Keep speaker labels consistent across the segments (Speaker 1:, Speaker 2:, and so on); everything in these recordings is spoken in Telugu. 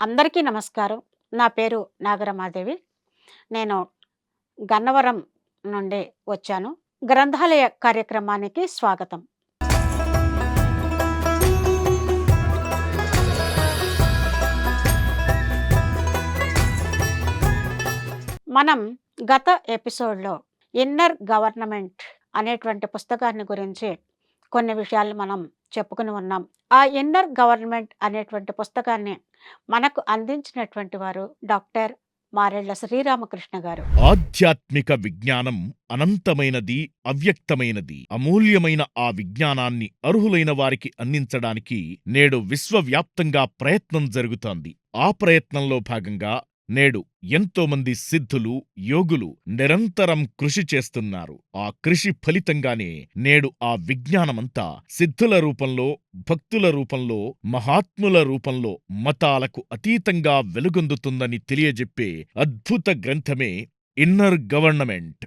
Speaker 1: అందరికీ నమస్కారం. నా పేరు నాగరమాదేవి. నేను గన్నవరం నుండి వచ్చాను. గ్రంథాలయ కార్యక్రమానికి స్వాగతం. మనం గత ఎపిసోడ్‌లో 'ఇన్నర్ గవర్నమెంట్' అనేటువంటి పుస్తకాన్ని గురించి కొన్ని విషయాలు మనం చెప్పుకుని ఉన్నాం. ఆ 'ఇన్నర్ గవర్నమెంట్' అనేటువంటి పుస్తకాన్ని మనకు అందించినటువంటి వారు డాక్టర్ మారెళ్ళ శ్రీరామకృష్ణ గారు.
Speaker 2: ఆధ్యాత్మిక విజ్ఞానం అనంతమైనది, అవ్యక్తమైనది. అమూల్యమైన ఆ విజ్ఞానాన్ని అర్హులైన వారికి అందించడానికి నేడు విశ్వవ్యాప్తంగా ప్రయత్నం జరుగుతోంది. ఆ ప్రయత్నంలో భాగంగా నేడు ఎంతో మంది సిద్ధులు, యోగులు నిరంతరం కృషి చేస్తున్నారు. ఆ కృషి ఫలితంగానే నేడు ఆ విజ్ఞానమంతా సిద్ధుల రూపంలో, భక్తుల రూపంలో, మహాత్ముల రూపంలో మతాలకు అతీతంగా వెలుగొందుతుందని తెలియజెప్పే అద్భుత గ్రంథమే 'ఇన్నర్ గవర్నమెంట్'.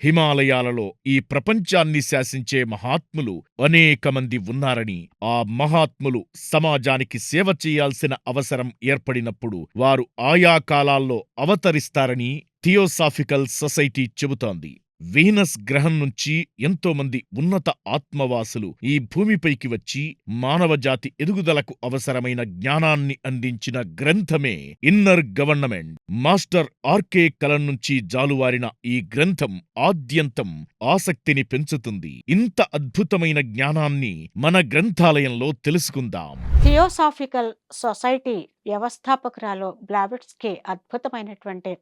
Speaker 2: హిమాలయాలలో ఈ ప్రపంచాన్ని శాసించే మహాత్ములు అనేక మంది ఉన్నారని, ఆ మహాత్ములు సమాజానికి సేవ చేయాల్సిన అవసరం ఏర్పడినప్పుడు వారు ఆయా కాలాల్లో అవతరిస్తారని థియోసాఫికల్ సొసైటీ చెబుతోంది. వీనస్ గ్రహం నుంచి ఎంతోమంది ఉన్నత ఆత్మవాసులు ఈ భూమిపైకి వచ్చి మానవజాతి ఎదుగుదలకు అవసరమైన జ్ఞానాన్ని అందించిన గ్రంథమే 'ఇన్నర్ గవర్నమెంట్'. మాస్టర్ ఆర్కే కలం నుంచి జాలువారిన ఈ గ్రంథం ఆద్యంతం ఆసక్తిని పెంచుతుంది. ఇంత అద్భుతమైన జ్ఞానాన్ని మన గ్రంథాలయంలో తెలుసుకుందాం.
Speaker 1: థియోసాఫికల్ సొసైటీ వ్యవస్థాపకురాలు బ్లావెట్స్కీ అద్భుతమైనటువంటి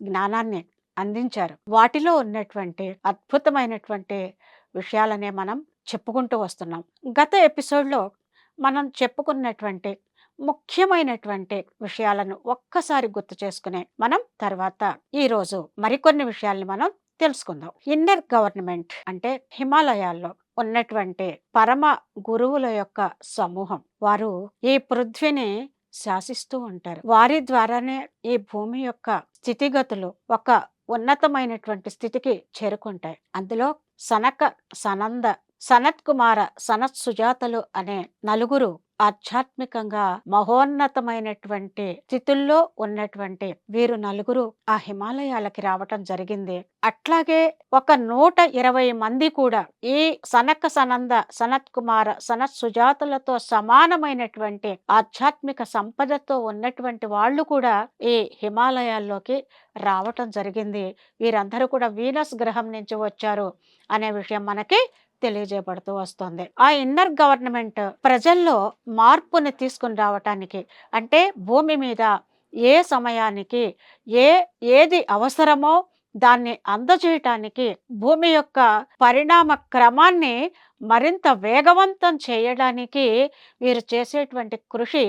Speaker 1: జ్ఞానాన్ని అందించారు. వాటిలో ఉన్నటువంటి అద్భుతమైనటువంటి విషయాలనే మనం చెప్పుకుంటూ వస్తున్నాం. గత ఎపిసోడ్‌లో మనం చెప్పుకున్నటువంటి ముఖ్యమైనటువంటి విషయాలను ఒక్కసారి గుర్తు చేసుకునే మనం తర్వాత ఈరోజు మరికొన్ని విషయాల్ని మనం తెలుసుకుందాం. ఇన్నర్ గవర్నమెంట్ అంటే హిమాలయాల్లో ఉన్నటువంటి పరమ గురువుల యొక్క సమూహం. వారు ఈ పృథ్వీని శాసిస్తూ ఉంటారు. వారి ద్వారానే ఈ భూమి యొక్క స్థితిగతులు ఒక ఉన్నతమైనటువంటి స్థితికి చేరుకుంటాయి. అందులో సనక, సనంద, సనత్కుమార, సనత్ సుజాతలు అనే నలుగురు ఆధ్యాత్మికంగా మహోన్నతమైనటువంటి స్థితుల్లో ఉన్నటువంటి వీరు నలుగురు ఆ హిమాలయాలకి రావటం జరిగింది. అట్లాగే ఒక 120 మంది కూడా ఈ సనక, సనంద, సనత్ కుమార సనత్ సుజాతలతో సమానమైనటువంటి ఆధ్యాత్మిక సంపదతో ఉన్నటువంటి వాళ్ళు కూడా ఈ హిమాలయాల్లోకి రావటం జరిగింది. వీరందరూ కూడా వీనస్ గ్రహం నుంచి వచ్చారు అనే విషయం మనకి తెలియజేయబడుతూ వస్తుంది ఆ ఇన్నర్ గవర్నమెంట్ ప్రజల్లో మార్పుని తీసుకుని రావటానికి అంటే భూమి మీద ఏ సమయానికి ఏ ఏది అవసరమో దాన్ని అందజేయటానికి భూమి యొక్క పరిణామ క్రమాన్ని మరింత వేగవంతం చేయడానికి వీరు చేసేటువంటి కృషి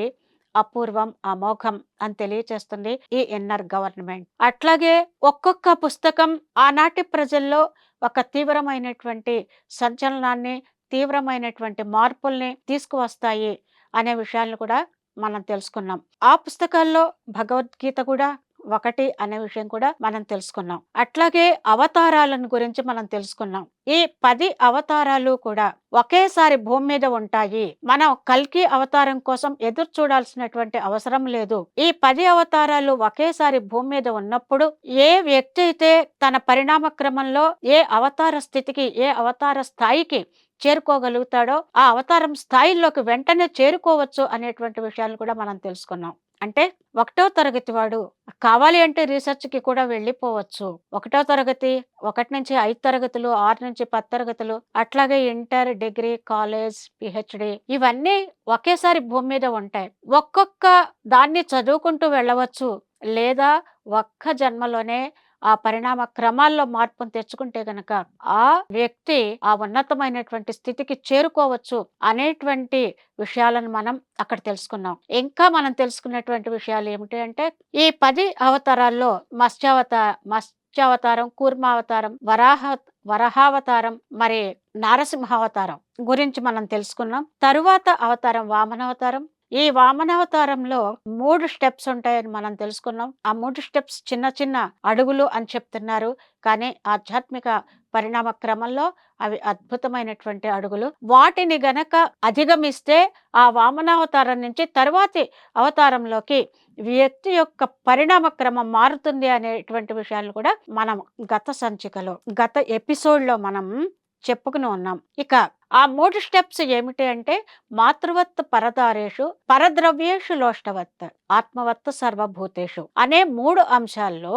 Speaker 1: అపూర్వం, అమోఘం అని తెలియచేస్తుంది ఈ ఇన్నర్ గవర్నమెంట్. అట్లాగే ఒక్కొక్క పుస్తకం ఆనాటి ప్రజల్లో ఒక తీవ్రమైనటువంటి సంచలనాన్ని, తీవ్రమైనటువంటి మార్పుల్ని తీసుకువస్తాయి అనే విషయాలను కూడా మనం తెలుసుకున్నాం. ఆ పుస్తకాల్లో భగవద్గీత కూడా ఒకటి అనే విషయం కూడా మనం తెలుసుకున్నాం. అట్లాగే అవతారాలను గురించి మనం తెలుసుకున్నాం. ఈ పది అవతారాలు కూడా ఒకేసారి భూమి మీద ఉంటాయి. మనం కల్కి అవతారం కోసం ఎదురు చూడాల్సినటువంటి అవసరం లేదు. ఈ పది అవతారాలు ఒకేసారి భూమి మీద ఉన్నప్పుడు ఏ వ్యక్తి అయితే తన పరిణామ క్రమంలో ఏ అవతార స్థితికి, ఏ అవతార స్థాయికి చేరుకోగలుగుతాడో ఆ అవతారం స్థాయిల్లోకి వెంటనే చేరుకోవచ్చు అనేటువంటి విషయాలు కూడా మనం తెలుసుకున్నాం. అంటే ఒకటో తరగతి వాడు కావాలి అంటే రీసెర్చ్‌కి కూడా వెళ్ళిపోవచ్చు. ఒకటో తరగతి, 1-5 తరగతులు, 6-10 తరగతులు అట్లాగే ఇంటర్, డిగ్రీ, కాలేజ్, పిహెచ్డి ఇవన్నీ ఒకేసారి భూమి మీద ఉంటాయి. ఒక్కొక్క దాన్ని చదువుకుంటూ వెళ్ళవచ్చు. లేదా ఒక్క జన్మలోనే ఆ పరిణామ క్రమాల్లో మార్పును తెచ్చుకుంటే గనక ఆ వ్యక్తి ఆ ఉన్నతమైనటువంటి స్థితికి చేరుకోవచ్చు అనేటువంటి విషయాలను మనం అక్కడ తెలుసుకున్నాం. ఇంకా మనం తెలుసుకున్నటువంటి విషయాలు ఏమిటి అంటే ఈ పది అవతారాల్లో మత్స్యావత మత్స్యావతారం, కూర్మావతారం, వరాహ వరహావతారం మరి నారసింహావతారం గురించి మనం తెలుసుకున్నాం. తరువాత అవతారం వామనావతారం, ఈ వామనావతారంలో మూడు స్టెప్స్ ఉంటాయని మనం తెలుసుకున్నాం. ఆ మూడు స్టెప్స్ చిన్న చిన్న అడుగులు అని చెప్తున్నారు. కానీ ఆధ్యాత్మిక పరిణామ క్రమంలో అవి అద్భుతమైనటువంటి అడుగులు. వాటిని గనక అధిగమిస్తే ఆ వామనావతారం నుంచి తరువాతి అవతారంలోకి వ్యక్తి యొక్క పరిణామ క్రమం మారుతుంది అనేటువంటి విషయాలు కూడా మనం గత సంచికలో గత ఎపిసోడ్లో మనం చెప్పుకుని ఉన్నాం. ఇక ఆ మూడు స్టెప్స్ ఏమిటి అంటే మాతృవత్ పరదారేషు పరద్రవ్యేషు లోష్టవత్ ఆత్మవత్ సర్వభూతేషు అనే మూడు అంశాల్లో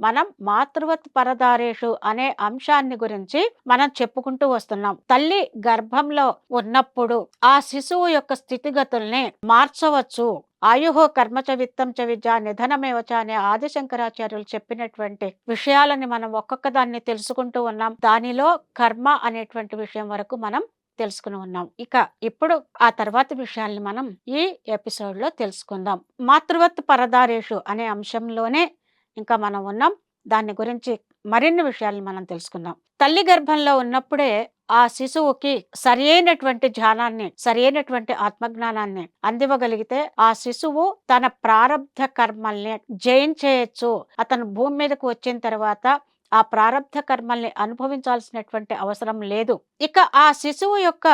Speaker 1: మనం మాతృవత్ పరదారేషు అనే అంశాన్ని గురించి మనం చెప్పుకుంటూ వస్తున్నాం. తల్లి గర్భంలో ఉన్నప్పుడు ఆ శిశువు యొక్క స్థితిగతుల్ని మార్చవచ్చు. ఆయుహో కర్మచ విత్తం చ విద్య నిధనమేవచ అనే ఆదిశంకరాచార్యులు చెప్పినటువంటి విషయాలని మనం ఒక్కొక్క దాన్ని తెలుసుకుంటూ ఉన్నాం. దానిలో కర్మ అనేటువంటి విషయం వరకు మనం తెలుసుకుని ఉన్నాం. ఇక ఇప్పుడు ఆ తర్వాతి విషయాల్ని మనం ఈ ఎపిసోడ్లో తెలుసుకుందాం. మాతృవత్ పరదారేషు అనే అంశంలోనే ఇంకా మనం ఉన్నాం. దాని గురించి మరిన్ని విషయాలను మనం తెలుసుకుందాం. తల్లి గర్భంలో ఉన్నప్పుడే ఆ శిశువుకి సరైనటువంటి ధ్యానాన్ని సరైనటువంటి ఆత్మజ్ఞానాన్ని అందివ్వగలిగితే ఆ శిశువు తన ప్రారంధ కర్మల్ని జయించేయచ్చు. అతను భూమి మీదకు వచ్చిన తర్వాత ఆ ప్రారంధ కర్మల్ని అనుభవించాల్సినటువంటి అవసరం లేదు. ఇక ఆ శిశువు యొక్క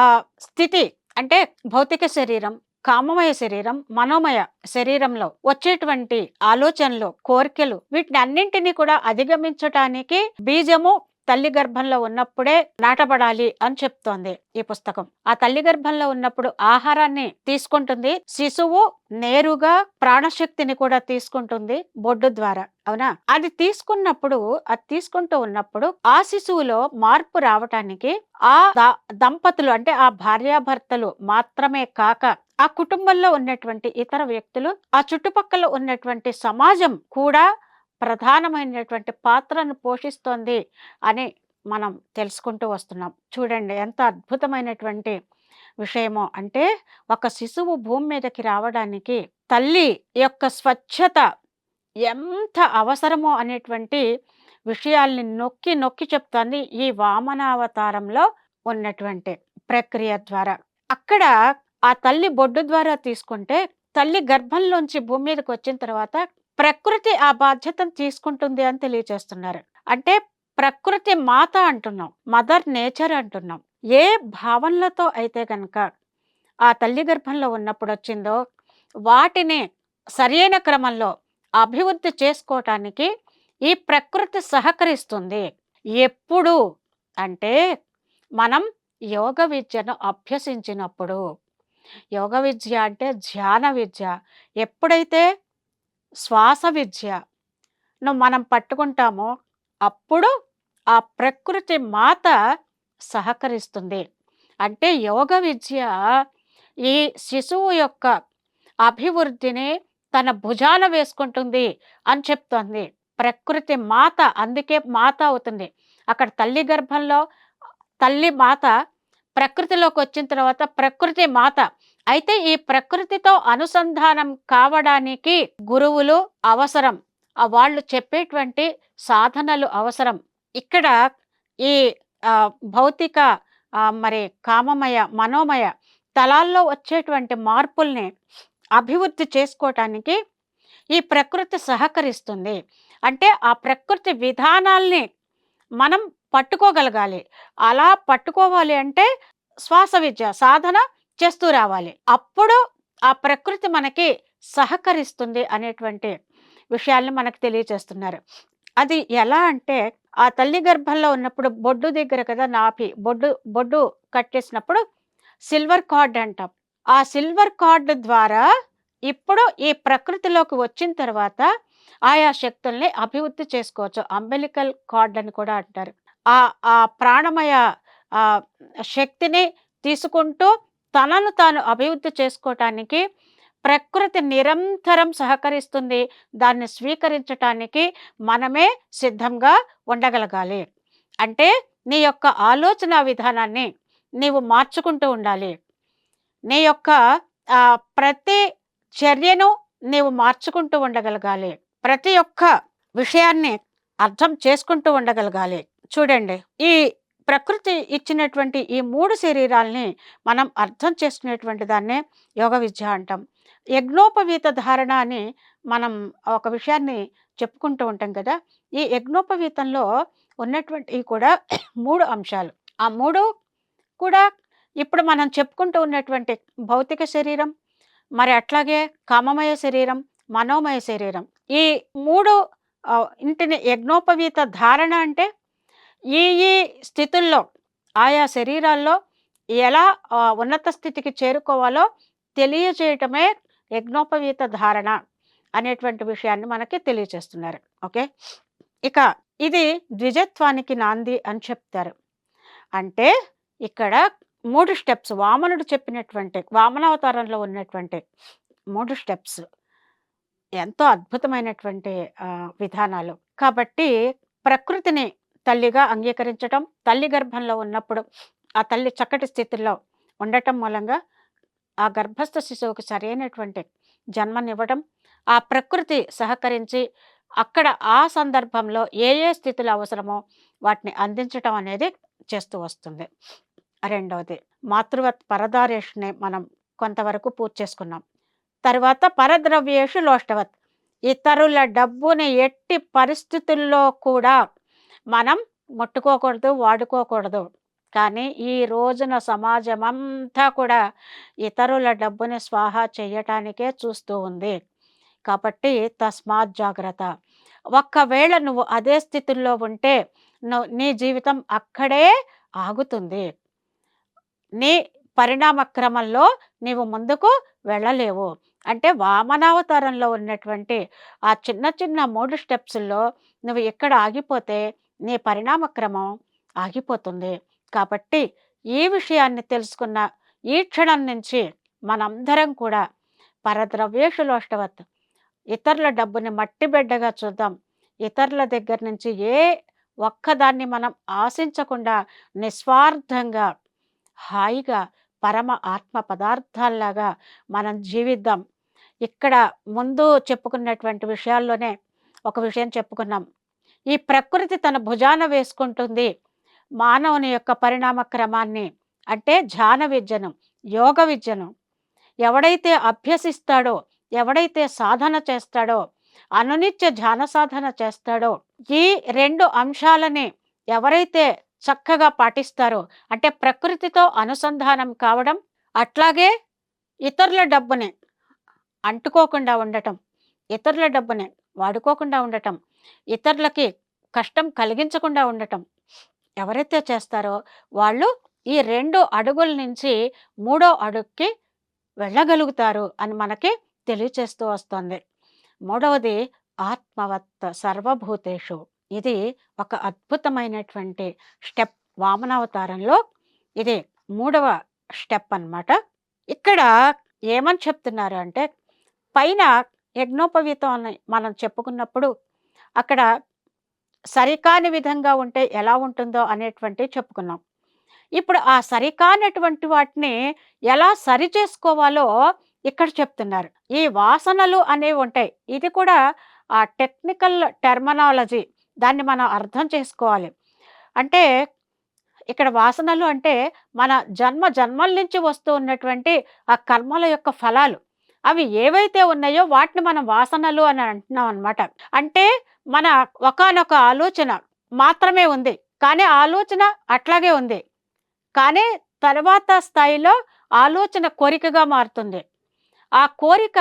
Speaker 1: ఆ స్థితి అంటే భౌతిక శరీరం కామమయ శరీరం మనోమయ శరీరంలో వచ్చేటువంటి ఆలోచనలు కోరికలు వీటిని అన్నింటినీ కూడా అధిగమించటానికి బీజము తల్లి గర్భంలో ఉన్నప్పుడే నాటబడాలి అని చెప్తోంది ఈ పుస్తకం. ఆ తల్లి గర్భంలో ఉన్నప్పుడు ఆహారాన్ని తీసుకుంటుంది. శిశువు నేరుగా ప్రాణశక్తిని కూడా తీసుకుంటుంది బొడ్డు ద్వారా. అవునా? అది తీసుకున్నప్పుడు అది తీసుకుంటూ ఉన్నప్పుడు ఆ శిశువులో మార్పు రావటానికి ఆ దంపతులు అంటే ఆ భార్యాభర్తలు మాత్రమే కాక ఆ కుటుంబంలో ఉన్నటువంటి ఇతర వ్యక్తులు ఆ చుట్టుపక్కల ఉన్నటువంటి సమాజం కూడా ప్రధానమైనటువంటి పాత్రను పోషిస్తోంది అని మనం తెలుసుకుంటూ వస్తున్నాం. చూడండి ఎంత అద్భుతమైనటువంటి విషయమో. అంటే ఒక శిశువు భూమి మీదకి రావడానికి తల్లి యొక్క స్వచ్ఛత ఎంత అవసరమో అనేటువంటి విషయాల్ని నొక్కి నొక్కి చెప్తోంది ఈ వామనావతారంలో ఉన్నటువంటి ప్రక్రియ ద్వారా. అక్కడ ఆ తల్లి బొడ్డు ద్వారా తీసుకుంటే తల్లి గర్భంలోంచి భూమి మీదకి వచ్చిన తర్వాత ప్రకృతి ఆ బాధ్యతను తీసుకుంటుంది అని తెలియజేస్తున్నారు. అంటే ప్రకృతి మాత అంటున్నాం మదర్ నేచర్ అంటున్నాం. ఏ భావనలతో అయితే గనక ఆ తల్లి గర్భంలో ఉన్నప్పుడు వచ్చిందో వాటిని సరైన క్రమంలో అభివృద్ధి చేసుకోవటానికి ఈ ప్రకృతి సహకరిస్తుంది. ఎప్పుడు? అంటే మనం యోగ విద్యను అభ్యసించినప్పుడు. యోగ విద్య అంటే ధ్యాన విద్య. ఎప్పుడైతే శ్వాస విద్య. ను మనం పట్టుకుంటామో అప్పుడు ఆ ప్రకృతి మాత సహకరిస్తుంది. అంటే యోగ విద్య ఈ శిశువు యొక్క అభివృద్ధిని తన భుజాన వేసుకుంటుంది అని చెప్తోంది. ప్రకృతి మాత అందుకే మాత అవుతుంది. అక్కడ తల్లి గర్భంలో తల్లి మాత ప్రకృతిలోకి వచ్చిన తర్వాత ప్రకృతి మాత అయితే ఈ ప్రకృతితో అనుసంధానం కావడానికి గురువులు అవసరం. వాళ్ళు చెప్పేటువంటి సాధనలు అవసరం. ఇక్కడ ఈ భౌతిక మరి కామమయ మనోమయ తలాల్లో వచ్చేటువంటి మార్పుల్ని అభివృద్ధి చేసుకోవటానికి ఈ ప్రకృతి సహకరిస్తుంది. అంటే ఆ ప్రకృతి విధానాల్ని మనం పట్టుకోగలగాలి. అలా పట్టుకోవాలి అంటే శ్వాస విద్య సాధన చేస్తూ రావాలి. అప్పుడు ఆ ప్రకృతి మనకి సహకరిస్తుంది అనేటువంటి విషయాలను మనకు తెలియచేస్తున్నారు. అది ఎలా అంటే ఆ తల్లి గర్భంలో ఉన్నప్పుడు బొడ్డు దగ్గర కదా నాపి బొడ్డు బొడ్డు కట్టేసినప్పుడు సిల్వర్ కార్డ్ అంటాం. ఆ సిల్వర్ కార్డ్ ద్వారా ఇప్పుడు ఈ ప్రకృతిలోకి వచ్చిన తర్వాత ఆయా శక్తుల్ని అభివృద్ధి చేసుకోవచ్చు. అంబెలికల్ కార్డ్ అని కూడా అంటారు. ఆ ఆ ప్రాణమయ ఆ శక్తిని తీసుకుంటూ తనను తాను అభివృద్ధి చేసుకోవటానికి ప్రకృతి నిరంతరం సహకరిస్తుంది. దాన్ని స్వీకరించటానికి మనమే సిద్ధంగా ఉండగలగాలి. అంటే నీ యొక్క ఆలోచన విధానాన్ని నీవు మార్చుకుంటూ ఉండాలి. నీ యొక్క ప్రతి చర్యను నీవు మార్చుకుంటూ ఉండగలగాలి. ప్రతి ఒక్క విషయాన్ని అర్థం చేసుకుంటూ ఉండగలగాలి. చూడండి ఈ ప్రకృతి ఇచ్చినటువంటి ఈ మూడు శరీరాల్ని మనం అర్థం చేసుకునేటువంటి దాన్నే యోగ విద్య అంటాం. యజ్ఞోపవీత ధారణ అని మనం ఒక విషయాన్ని చెప్పుకుంటూ ఉంటాం కదా! ఈ యజ్ఞోపవీతంలో ఉన్నటువంటి కూడా మూడు అంశాలు. ఆ మూడు కూడా ఇప్పుడు మనం చెప్పుకుంటూ ఉన్నటువంటి భౌతిక శరీరం, మరి అట్లాగే కామమయ శరీరం, మనోమయ శరీరం. ఈ మూడు ఇంటిని యజ్ఞోపవీత ధారణ అంటే ఈ ఈ స్థితుల్లో ఆయా శరీరాల్లో ఎలా ఉన్నత స్థితికి చేరుకోవాలో తెలియజేయటమే యజ్ఞోపవీత ధారణ అనేటువంటి విషయాన్ని మనకి తెలియచేస్తున్నారు. ఓకే. ఇక ఇది ద్విజత్వానికి నాంది అని చెప్తారు. అంటే ఇక్కడ మూడు స్టెప్స్ వామనుడు చెప్పినటువంటి వామనావతారంలో ఉన్నటువంటి మూడు స్టెప్స్. ఎంతో అద్భుతమైనటువంటి విధానాలు. కాబట్టి ప్రకృతిని తల్లిగా అంగీకరించటం, తల్లి గర్భంలో ఉన్నప్పుడు ఆ తల్లి చక్కటి స్థితిలో ఉండటం మూలంగా ఆ గర్భస్థ శిశువుకి సరైనటువంటి జన్మనివ్వడం, ఆ ప్రకృతి సహకరించి అక్కడ ఆ సందర్భంలో ఏ ఏ స్థితులు అవసరమో వాటిని అందించటం అనేది చేస్తూ వస్తుంది. రెండవది మాతృవత్ పరదారేషుని మనం కొంతవరకు పూర్తి చేసుకున్నాం. తర్వాత పరద్రవ్యేషు లోష్టవత్. ఇతరుల డబ్బుని ఎట్టి పరిస్థితుల్లో కూడా మనం ముట్టుకోకూడదు, వాడుకోకూడదు. కానీ ఈ రోజున సమాజమంతా కూడా ఇతరుల డబ్బుని స్వాహా చేయటానికే చూస్తూ ఉంది. కాబట్టి తస్మాత్ జాగ్రత్త. ఒక్కవేళ నువ్వు అదే స్థితుల్లో ఉంటే నీ జీవితం అక్కడే ఆగుతుంది. నీ పరిణామ క్రమంలో నీవు ముందుకు వెళ్ళలేవు. అంటే వామనావతారంలో ఉన్నటువంటి ఆ చిన్న చిన్న మూడు స్టెప్స్లో నువ్వు ఇక్కడ ఆగిపోతే నీ పరిణామక్రమం ఆగిపోతుంది. కాబట్టి ఈ విషయాన్ని తెలుసుకున్న ఈ క్షణం నుంచి మనందరం కూడా పరద్రవ్యేషులోష్టవత్ ఇతరుల డబ్బుని మట్టి బిడ్డగా చూద్దాం. ఇతరుల దగ్గర నుంచి ఏ ఒక్కదాన్ని మనం ఆశించకుండా నిస్వార్థంగా, హాయిగా పరమ ఆత్మ పదార్థాల్లాగా మనం జీవిద్దాం. ఇక్కడ ముందు చెప్పుకున్నటువంటి విషయాల్లోనే ఒక విషయం చెప్పుకున్నాం. ఈ ప్రకృతి తన భుజాన వేసుకుంటుంది మానవుని యొక్క పరిణామ క్రమాన్ని. అంటే ధ్యాన విద్యను, యోగ విద్యను. ఎవడైతే అభ్యసిస్తాడో, ఎవడైతే సాధన చేస్తాడో, అనునిత్య ధ్యాన సాధన చేస్తాడో, ఈ రెండు అంశాలని ఎవరైతే చక్కగా పాటిస్తారో అంటే ప్రకృతితో అనుసంధానం కావడం, అట్లాగే ఇతరుల డబ్బుని అంటుకోకుండా ఉండటం, ఇతరుల డబ్బుని వాడుకోకుండా ఉండటం, ఇతరులకి కష్టం కలిగించకుండా ఉండటం. ఎవరైతే చేస్తారో వాళ్ళు ఈ రెండు అడుగుల నుంచి మూడో అడుగుకి వెళ్ళగలుగుతారు అని మనకి తెలియచేస్తూ వస్తుంది మూడవది ఆత్మవత్ సర్వభూతేషు. ఇది ఒక అద్భుతమైనటువంటి స్టెప్ వామనావతారంలో ఇది మూడవ స్టెప్ అన్నమాట. ఇక్కడ ఏమని చెప్తున్నారు అంటే పైన యజ్ఞోపవీతం అని మనం చెప్పుకున్నప్పుడు అక్కడ సరికాని విధంగా ఉంటే ఎలా ఉంటుందో అనేటువంటి చెప్పుకున్నాం. ఇప్పుడు ఆ సరికానటువంటి వాటిని ఎలా సరి చేసుకోవాలో ఇక్కడ చెప్తున్నారు. ఈ వాసనలు అనేవి ఉంటాయి. ఇది కూడా ఆ టెక్నికల్ టెర్మినాలజీ దాన్ని మనం అర్థం చేసుకోవాలి. అంటే ఇక్కడ వాసనలు అంటే మన జన్మ జన్మల నుంచి వస్తూ ఉన్నటువంటి ఆ కర్మల యొక్క ఫలాలు. అవి ఏవైతే ఉన్నాయో వాటిని మనం వాసనలు అని అంటున్నాం అనమాట అంటే మన ఒకానొక ఆలోచన మాత్రమే ఉంది. కానీ ఆలోచన అట్లాగే ఉంది. కానీ తర్వాత స్థాయిలో ఆలోచన కోరికగా మారుతుంది. ఆ కోరిక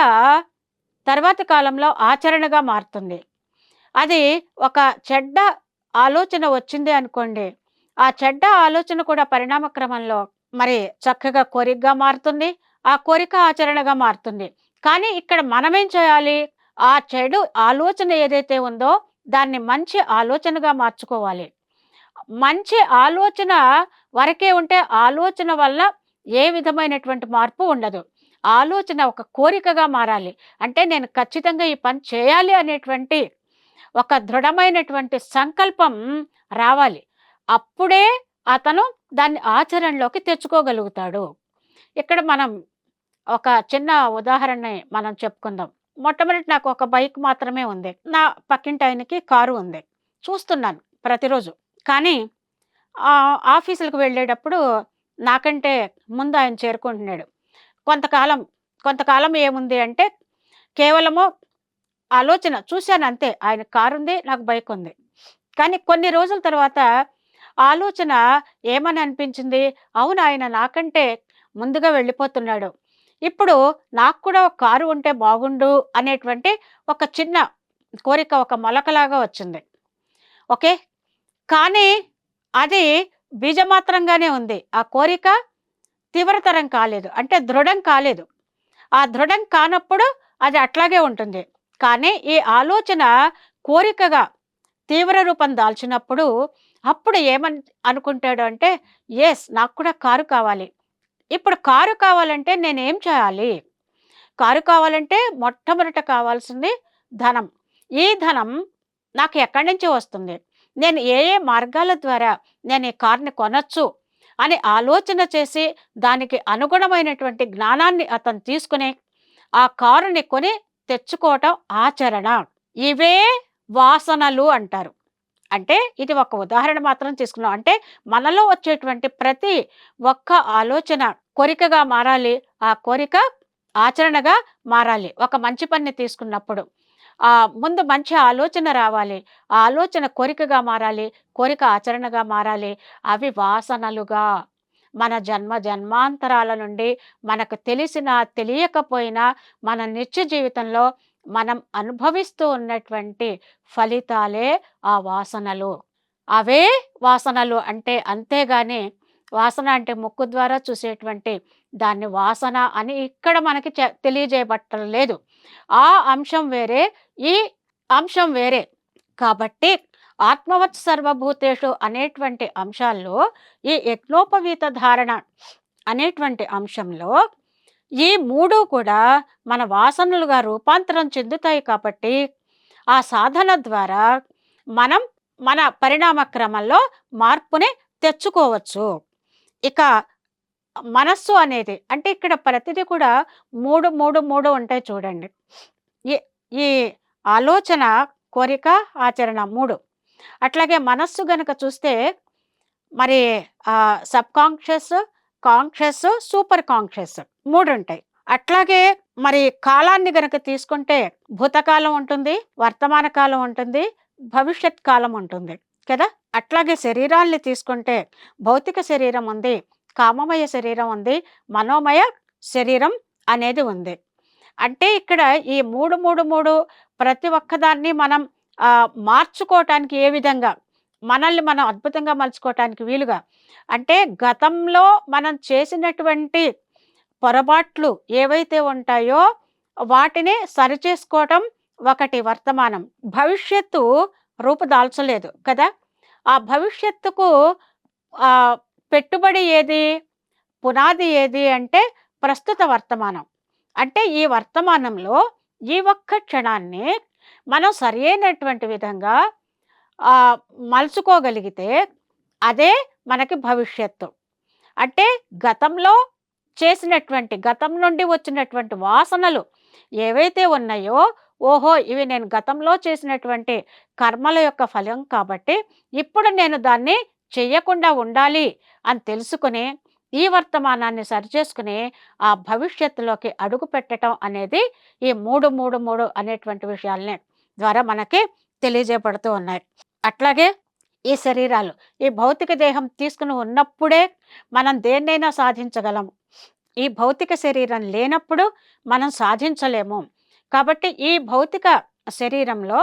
Speaker 1: తర్వాతి కాలంలో ఆచరణగా మారుతుంది. అది ఒక చెడ్డ ఆలోచన వచ్చింది అనుకోండి. ఆ చెడ్డ ఆలోచన కూడా పరిణామ క్రమంలో మరి చక్కగా కోరికగా మారుతుంది. ఆ కోరిక ఆచరణగా మారుతుంది. కానీ ఇక్కడ మనమేం చేయాలి? ఆ చెడు ఆలోచన ఏదైతే ఉందో దాన్ని మంచి ఆలోచనగా మార్చుకోవాలి. మంచి ఆలోచన వరకే ఉంటే ఆలోచన వల్ల ఏ విధమైనటువంటి మార్పు ఉండదు. ఆలోచన ఒక కోరికగా మారాలి. అంటే నేను ఖచ్చితంగా ఈ పని చేయాలి అనేటువంటి ఒక దృఢమైనటువంటి సంకల్పం రావాలి. అప్పుడే అతను దాన్ని ఆచరణలోకి తెచ్చుకోగలుగుతాడు. ఇక్కడ మనం ఒక చిన్న ఉదాహరణని మనం చెప్పుకుందాం. మొట్టమొదటి నాకు ఒక బైక్ మాత్రమే ఉంది. నా పక్కింటాయనకి కారు ఉంది. చూస్తున్నాను ప్రతిరోజు. కానీ ఆఫీసులకు వెళ్ళేటప్పుడు నాకంటే ముందు ఆయన చేరుకుంటున్నాడు. కొంతకాలం, కొంతకాలం ఏముంది అంటే కేవలము ఆలోచన చూశాను అంతే ఆయన కారు ఉంది నాకు బైక్ ఉంది కానీ కొన్ని రోజుల తర్వాత ఆలోచన ఏమని అనిపించింది? అవును ఆయన నాకంటే ముందుగా వెళ్ళిపోతున్నాడు. ఇప్పుడు నాకు కూడా ఒక కారు ఉంటే బాగుండు అనేటువంటి ఒక చిన్న కోరిక ఒక మొలకలాగా వచ్చింది. ఓకే. కానీ అది బీజమాత్రంగానే ఉంది. ఆ కోరిక తీవ్రతరం కాలేదు. అంటే దృఢం కాలేదు. ఆ దృఢం కానప్పుడు అది అట్లాగే ఉంటుంది. కానీ ఈ ఆలోచన కోరికగా తీవ్ర రూపం దాల్చినప్పుడు అప్పుడు ఏమని అనుకుంటాడు అంటే ఎస్ నాకు కూడా కారు కావాలి. ఇప్పుడు కారు కావాలంటే నేనేం చేయాలి? కారు కావాలంటే మొట్టమొదట కావాల్సింది ధనం. ఈ ధనం నాకు ఎక్కడి నుంచి వస్తుంది? నేను ఏ ఏ మార్గాల ద్వారా నేను ఈ కార్‌ని కొనచ్చు అని ఆలోచన చేసి దానికి అనుగుణమైనటువంటి జ్ఞానాన్ని అతను తీసుకుని ఆ కారుని కొని తెచ్చుకోవటం ఆచరణ. ఇవే వాసనలు అంటారు. అంటే ఇది ఒక ఉదాహరణ మాత్రం తీసుకున్నాం. అంటే మనలో వచ్చేటువంటి ప్రతి ఒక్క ఆలోచన కోరికగా మారాలి. ఆ కోరిక ఆచరణగా మారాలి. ఒక మంచి పని తీసుకున్నప్పుడు. ముందు మంచి ఆలోచన రావాలి. ఆ ఆలోచన కోరికగా మారాలి. కోరిక ఆచరణగా మారాలి. అవి వాసనలుగా మన జన్మ జన్మాంతరాల నుండి మనకు తెలిసినా, తెలియకపోయినా మన నిత్య జీవితంలో మనం అనుభవిస్తూ ఉన్నటువంటి ఫలితాలే ఆ వాసనలు. అవే వాసనలు అంటే అంతేగాని వాసన అంటే ముక్కు ద్వారా చూసేటువంటి దాన్ని వాసన అని ఇక్కడ మనకి చె లేదు. ఆ అంశం వేరే. ఈ అంశం వేరే. కాబట్టి ఆత్మవత్ సర్వభూతేషు అనేటువంటి అంశాల్లో ఈ యజ్ఞోపవీత ధారణ అనేటువంటి అంశంలో ఈ మూడు కూడా మన వాసనలుగా రూపాంతరం చెందుతాయి కాబట్టి ఆ సాధన ద్వారా మనం మన పరిణామ క్రమంలో మార్పుని తెచ్చుకోవచ్చు. ఇక మనస్సు అనేది అంటే ఇక్కడ ప్రతిదీ కూడా 3, 3, 3 ఉంటాయి చూడండి. ఈ ఈ ఆలోచన, కోరిక, ఆచరణ మూడు అట్లాగే మనస్సు గనక చూస్తే మరి సబ్‌కాన్షియస్, కాన్షియస్, సూపర్ కాన్షియస్ మూడు ఉంటాయి. అట్లాగే మరి కాలాన్ని గనక తీసుకుంటే భూతకాలం ఉంటుంది, వర్తమాన కాలం ఉంటుంది, భవిష్యత్ కాలం ఉంటుంది కదా! అట్లాగే శరీరాల్ని తీసుకుంటే భౌతిక శరీరం ఉంది, కామమయ శరీరం ఉంది, మనోమయ శరీరం అనేది ఉంది. అంటే ఇక్కడ ఈ 3, 3, 3 ప్రతి ఒక్కదాన్ని మనం మార్చుకోవటానికి ఏ విధంగా మనల్ని మనం అద్భుతంగా మలుచుకోవటానికి వీలుగా అంటే గతంలో మనం చేసినటువంటి పొరపాట్లు ఏవైతే ఉంటాయో వాటిని సరిచేసుకోవటం ఒకటి వర్తమానం. భవిష్యత్తు రూపుదాల్చలేదు కదా! ఆ భవిష్యత్తుకు పెట్టుబడి ఏది? పునాది ఏది అంటే ప్రస్తుత వర్తమానం. అంటే ఈ వర్తమానంలో ఈ ఒక్క క్షణాన్ని మనం సరైనటువంటి విధంగా ఆహ్, మలుచుకోగలిగితే అదే మనకి భవిష్యత్తు. అంటే గతంలో చేసినటువంటి గతం నుండి వచ్చినటువంటి వాసనలు ఏవైతే ఉన్నాయో ఓహో! ఇవి నేను గతంలో చేసినటువంటి కర్మల యొక్క ఫలం కాబట్టి ఇప్పుడు నేను దాన్ని చెయ్యకుండా ఉండాలి అని తెలుసుకొని ఈ వర్తమానాన్ని సరిచేసుకొని ఆ భవిష్యత్తులోకి అడుగు పెట్టటం అనేది ఈ 3, 3, 3 అనేటువంటి విషయాలనే ద్వారా మనకి తెలియజేయబడుతూ ఉన్నాయి. అట్లాగే ఈ శరీరాలు ఈ భౌతిక దేహం తీసుకుని ఉన్నప్పుడే మనం దేన్నైనా సాధించగలం. ఈ భౌతిక శరీరం లేనప్పుడు మనం సాధించలేము. కాబట్టి ఈ భౌతిక శరీరంలో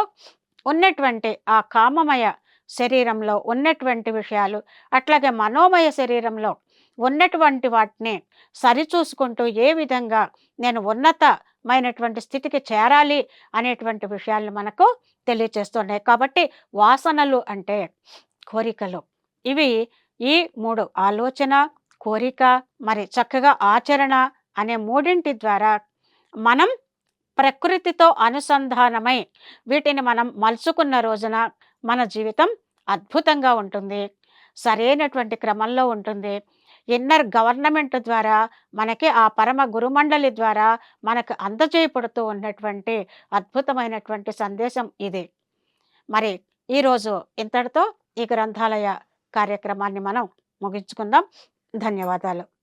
Speaker 1: ఉన్నటువంటి ఆ కామమయ శరీరంలో ఉన్నటువంటి విషయాలు, అట్లాగే మనోమయ శరీరంలో ఉన్నటువంటి వాటిని సరిచూసుకుంటూ ఏ విధంగా నేను ఉన్నతమైనటువంటి స్థితికి చేరాలి అనేటువంటి విషయాలను మనకు తెలియచేస్తున్నాయి. కాబట్టి వాసనలు అంటే కోరికలు. ఇవి ఈ మూడు ఆలోచన, కోరిక, మరి చక్కగా ఆచరణ అనే మూడింటి ద్వారా మనం ప్రకృతితో అనుసంధానమై వీటిని మనం మలుచుకున్న రోజున మన జీవితం అద్భుతంగా ఉంటుంది. సరైనటువంటి క్రమంలో ఉంటుంది. ఇన్నర్ గవర్నమెంట్ ద్వారా మనకి ఆ పరమ గురుమండలి ద్వారా మనకు అందజేయబడుతూ ఉన్నటువంటి అద్భుతమైనటువంటి సందేశం ఇది. మరి ఈరోజు ఇంతటితో ఈ గ్రంథాలయ కార్యక్రమాన్ని మనం ముగించుకుందాం ధన్యవాదాలు